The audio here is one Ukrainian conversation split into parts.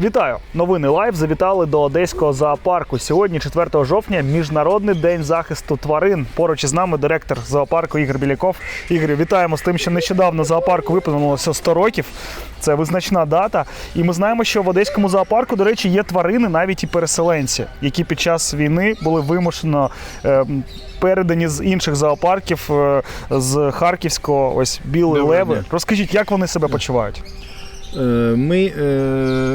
Вітаю! Новини Лайв завітали до одеського зоопарку. Сьогодні, 4 жовтня, міжнародний день захисту тварин. Поруч із нами директор зоопарку Ігор Біляков. Ігор, вітаємо з тим, що нещодавно зоопарку виповнилося 100 років. Це визначна дата. І ми знаємо, що в одеському зоопарку, до речі, є тварини, навіть і переселенці, які під час війни були вимушено е, передані з інших зоопарків е, з Харківського. Ось білий леви. Розкажіть, як вони себе почувають? Е, Ми е,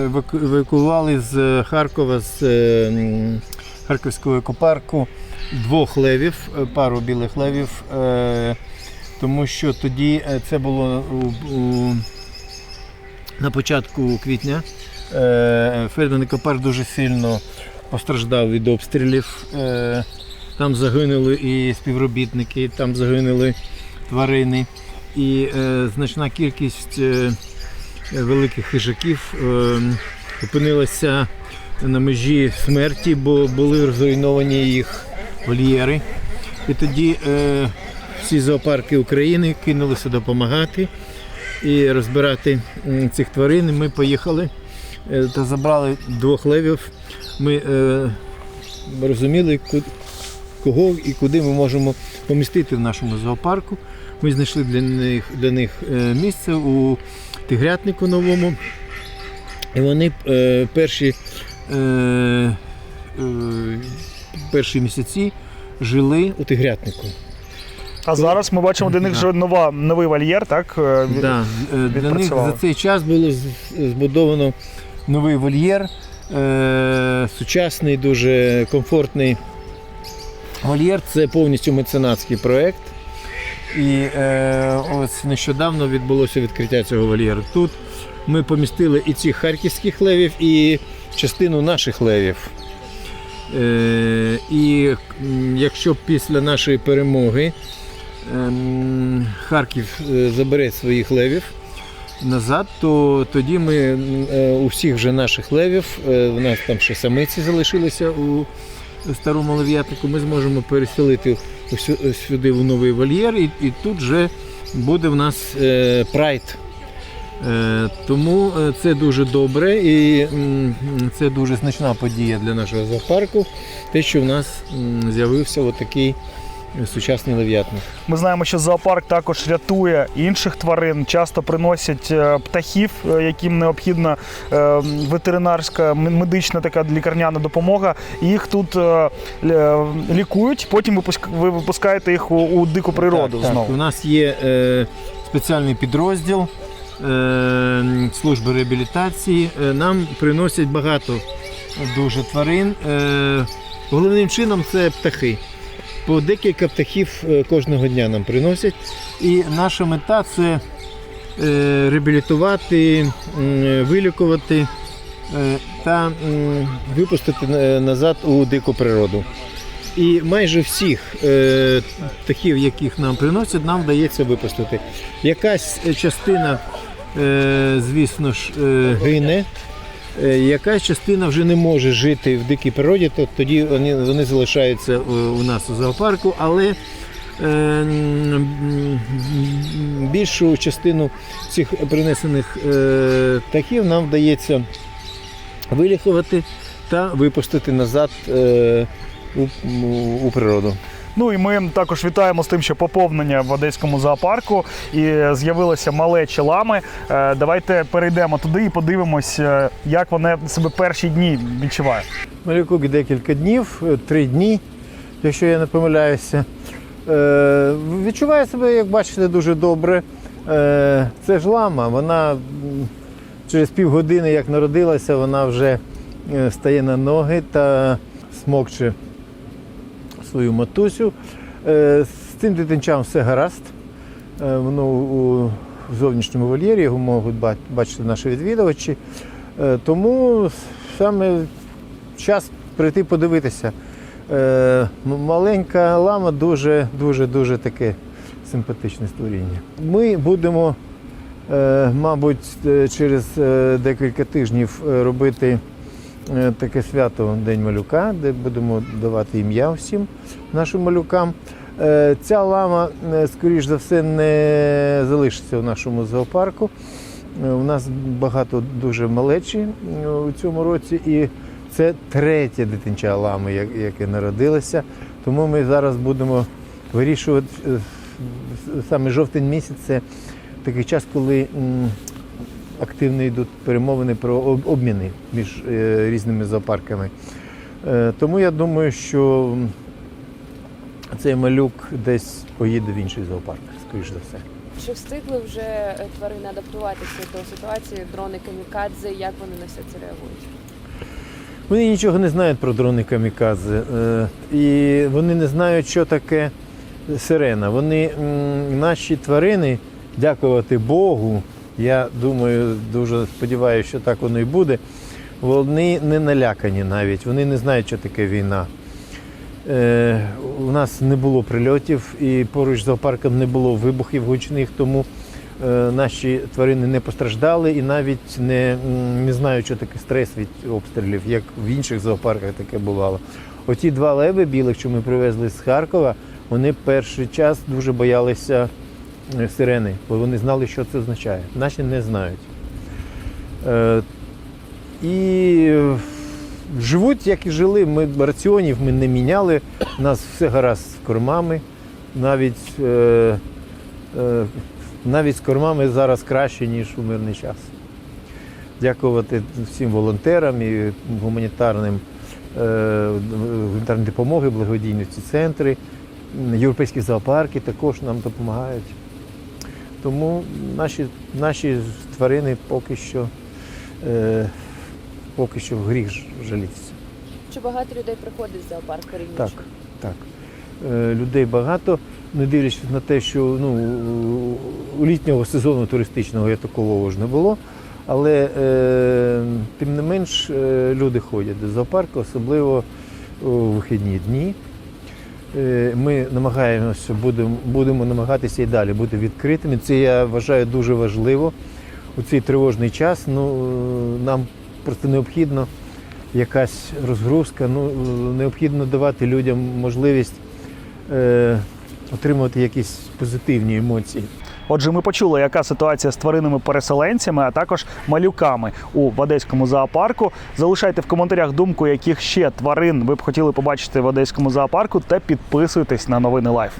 еваку- евакуювали з Харкова, з е, Харківського екопарку двох левів, пару білих левів, тому що тоді це було на початку квітня. Ферден екопарк дуже сильно постраждав від обстрілів. Там загинули і співробітники, там загинули тварини. І значна кількість великих хижаків е, опинилася на межі смерті, бо були зруйновані їх вольєри. І тоді е, всі зоопарки України кинулися допомагати і розбирати цих тварин. Ми поїхали е, та забрали двох левів. Ми е, розуміли, кого і куди ми можемо помістити в нашому зоопарку. Ми знайшли для них, для них е, місце у тигрятнику новому. І вони е, перші, е, перші місяці жили у тигрятнику. А зараз ми бачимо, для них вже нова новий вольєр, так? Да, для них за цей час було збудовано новий вольєр, сучасний, дуже комфортний вольєр. Це повністю меценатський проєкт. І е, ось нещодавно відбулося відкриття цього вольєру. Тут ми помістили і цих харківських левів, і частину наших левів. Е, і якщо після нашої перемоги ем, Харків е, забере своїх левів назад, то тоді ми е, у всіх вже наших левів, е, в нас там ще самиці залишилися у старому малов'ятнику, ми зможемо переселити сюди в новий вольєр, і, і тут вже буде в нас е, прайд. Е, Тому е, це дуже добре і м, це дуже значна подія для нашого зоопарку, те, що в нас з'явився отакий сучасний лев'ятник. Ми знаємо, що зоопарк також рятує інших тварин, часто приносять е, птахів, е, яким необхідна е, ветеринарська медична така лікарняна допомога. Їх тут лікують, потім ви випускаєте їх у, дику природу Так, так. знову. У нас є е, спеціальний підрозділ служби реабілітації. Нам приносять багато дуже тварин. Головним чином це птахи. По декілька птахів е, кожного дня нам приносять. І наша мета це е, реабілітувати, вилікувати е, та випустити назад у дику природу. І майже всіх е, птахів, яких нам приносять, нам вдається випустити. Якась частина, е, звісно ж, е, гине, якась частина вже не може жити в дикій природі, то тоді вони, вони залишаються е, у нас у зоопарку, але е, більшу частину цих принесених е, птахів нам вдається вилікувати та випустити назад е, у- у природу. Ну і ми також вітаємо з тим, що поповнення в одеському зоопарку і з'явилися малечі лами. Е, Давайте перейдемо туди і подивимось, е, як вони себе перші дні відчувають. Малюку декілька днів, е, три дні, якщо я не помиляюся. Відчуває себе, як бачите, дуже добре. Це ж лама, вона через півгодини, як народилася, вона вже стає на ноги та смокче свою матусю. Е, з цим дитинчам все гаразд. Е, воно у зовнішньому вольєрі, його можуть бачити наші відвідувачі. Е, тому саме час прийти подивитися. Маленька лама дуже, дуже, дуже таке симпатичне створіння. Ми будемо, мабуть, через декілька тижнів робити таке свято День малюка, де будемо давати ім'я всім нашим малюкам. Е, Ця лама, е, скоріш за все, не залишиться в нашому зоопарку. Е, У нас багато дуже малечі е, у цьому році, і це третє дитинча лами, яке народилося. Тому ми зараз будемо вирішувати е, саме жовтень місяць це такий час, коли активно йдуть перемовини про обміни між е, різними зоопарками. Е, Тому я думаю, що цей малюк десь поїде в інший зоопарк, скоріш за все. Чи встигли вже е, тварини адаптуватися до ситуації, дрони камікадзе, як вони на все це реагують? Вони нічого не знають про дрони камікадзе. І вони не знають, що таке сирена. Вони, наші тварини, дякувати Богу, я думаю, дуже сподіваюся, що так воно і буде. Вони не налякані навіть, вони не знають, що таке війна. Е, у нас не було прильотів і поруч з зоопарком не було вибухів гучних, тому е, наші тварини не постраждали і навіть не, не знають, що таке стрес від обстрілів, як в інших зоопарках таке бувало. Оті два леви білих, що ми привезли з Харкова, вони перший час дуже боялися сирени, бо вони знали, що це означає. Наші не знають. Е, і е, живуть, як і жили. Ми раціонів ми не міняли. У нас все гаразд з кормами. Навіть, е, е, навіть з кормами зараз краще, ніж у мирний час. Дякувати всім волонтерам і гуманітарним е, допомоги, благодійні ці центри, європейські зоопарки також нам допомагають. Тому наші, наші тварини поки що, е, поки що в гріх жалітися. Чи багато людей приходить в зоопарк порівнюючи? Так, так. Е, людей багато, не дивлячись на те, що ну, у літнього сезону туристичного я такого ж не було. Але е, тим не менш е, люди ходять до зоопарку, особливо у вихідні дні. Е, Ми намагаємося, будемо, будемо намагатися і далі бути відкритими. Це я вважаю дуже важливо. У цей тривожний час ну, е, нам просто необхідно якась розгрузка. Ну, е, необхідно давати людям можливість е, отримувати якісь позитивні емоції. Отже, ми почули, яка ситуація з тваринами-переселенцями, а також малюками у Одеському зоопарку. Залишайте в коментарях думку, яких ще тварин ви б хотіли побачити в Одеському зоопарку, та підписуйтесь на новини Лайф.